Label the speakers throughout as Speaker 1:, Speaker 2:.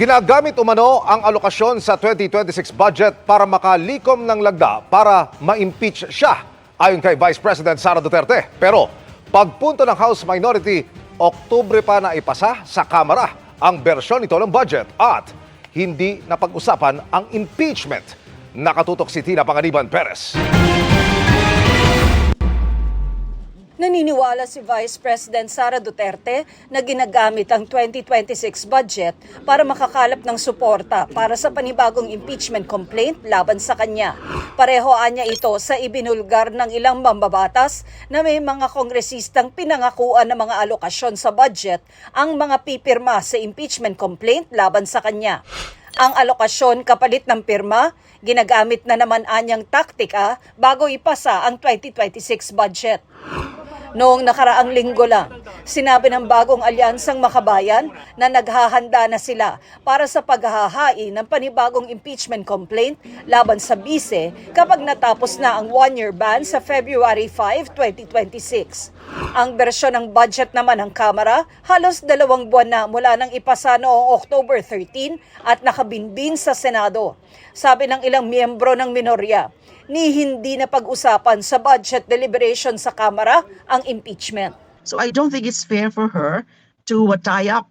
Speaker 1: Ginagamit umano ang alokasyon sa 2026 budget para makalikom ng lagda para ma-impeach siya, ayon kay Vice President Sara Duterte. Pero pagpunto ng House Minority, Oktubre pa na ipasa sa Kamara ang bersyon nito ng budget at hindi napag-usapan ang impeachment. Nakatutok si Tina Panganiban Perez.
Speaker 2: Naniniwala si Vice President Sara Duterte na ginagamit ang 2026 budget para makakalap ng suporta para sa panibagong impeachment complaint laban sa kanya. Pareho anya ito sa ibinulgar ng ilang mambabatas na may mga kongresistang pinangakuan ng mga alokasyon sa budget ang mga pipirma sa impeachment complaint laban sa kanya. Ang alokasyon kapalit ng pirma, ginagamit na naman anyang taktika bago ipasa ang 2026 budget. Noong nakaraang linggo lang, sinabi ng bagong alyansang makabayan na naghahanda na sila para sa paghahain ng panibagong impeachment complaint laban sa bise kapag natapos na ang one-year ban sa February 5, 2026. Ang bersyon ng budget naman ng Kamara halos dalawang buwan na mula nang ipasa noong October 13 at nakabinbin sa Senado. Sabi ng ilang miyembro ng minorya, ni hindi na pag-usapan sa budget deliberation sa Kamara ang impeachment.
Speaker 3: So I don't think it's fair for her to uh, tie up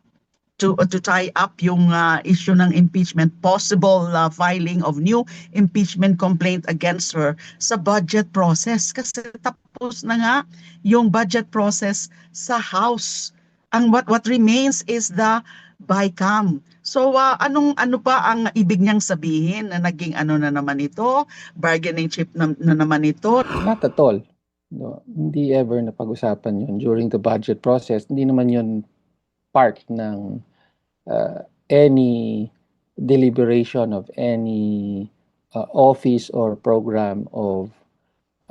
Speaker 3: to uh, to tie up yung uh, issue ng impeachment possible uh, filing of new impeachment complaint against her sa budget process kasi tapos na nga yung budget process sa House. Ang what what remains is the BICAM. So uh, anong ano pa ang ibig niyang sabihin na naging ano na naman ito, bargaining chip na, na naman ito?
Speaker 4: Not at all. No, hindi ever na pag-usapan yun during the budget process. Hindi naman yun part ng uh, any deliberation of any uh, office or program of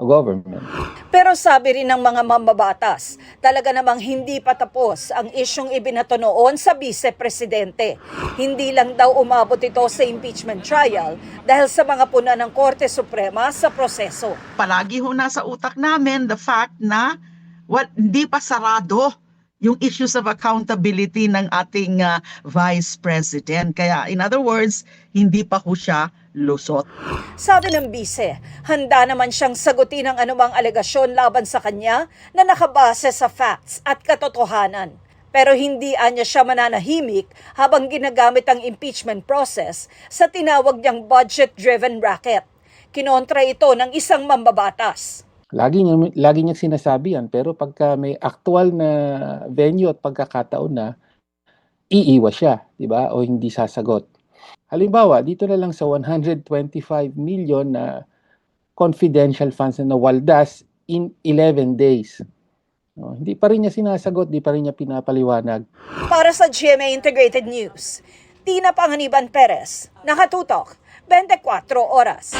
Speaker 4: government.
Speaker 2: Pero sabi rin ng mga mambabatas, talaga namang hindi pa tapos ang isyong ibinato noon sa vice-presidente. Hindi lang daw umabot ito sa impeachment trial dahil sa mga puna ng Korte Suprema sa proseso.
Speaker 3: palagi ho nasa utak namin the fact na what hindi pa sarado yung issues of accountability ng ating uh, vice president. Kaya in other words, hindi pa ho siya lusot.
Speaker 2: Sabi ng bise, handa naman siyang sagutin ang anumang alegasyon laban sa kanya na nakabase sa facts at katotohanan. Pero hindi anya siya mananahimik habang ginagamit ang impeachment process sa tinawag niyang budget-driven racket. Kinontra ito ng isang mambabatas.
Speaker 4: Lagi niya lagi niya sinasabi yan pero pagka may actual na venue at pagkakataon na iiwas siya, 'di ba? O hindi sasagot. Halimbawa, dito na lang sa 125 million na confidential funds na nawaldas in 11 days. No, hindi pa rin niya sinasagot, hindi pa rin niya pinapaliwanag.
Speaker 2: Para sa GMA Integrated News, Tina Panganiban Perez, nakatutok, 24 oras.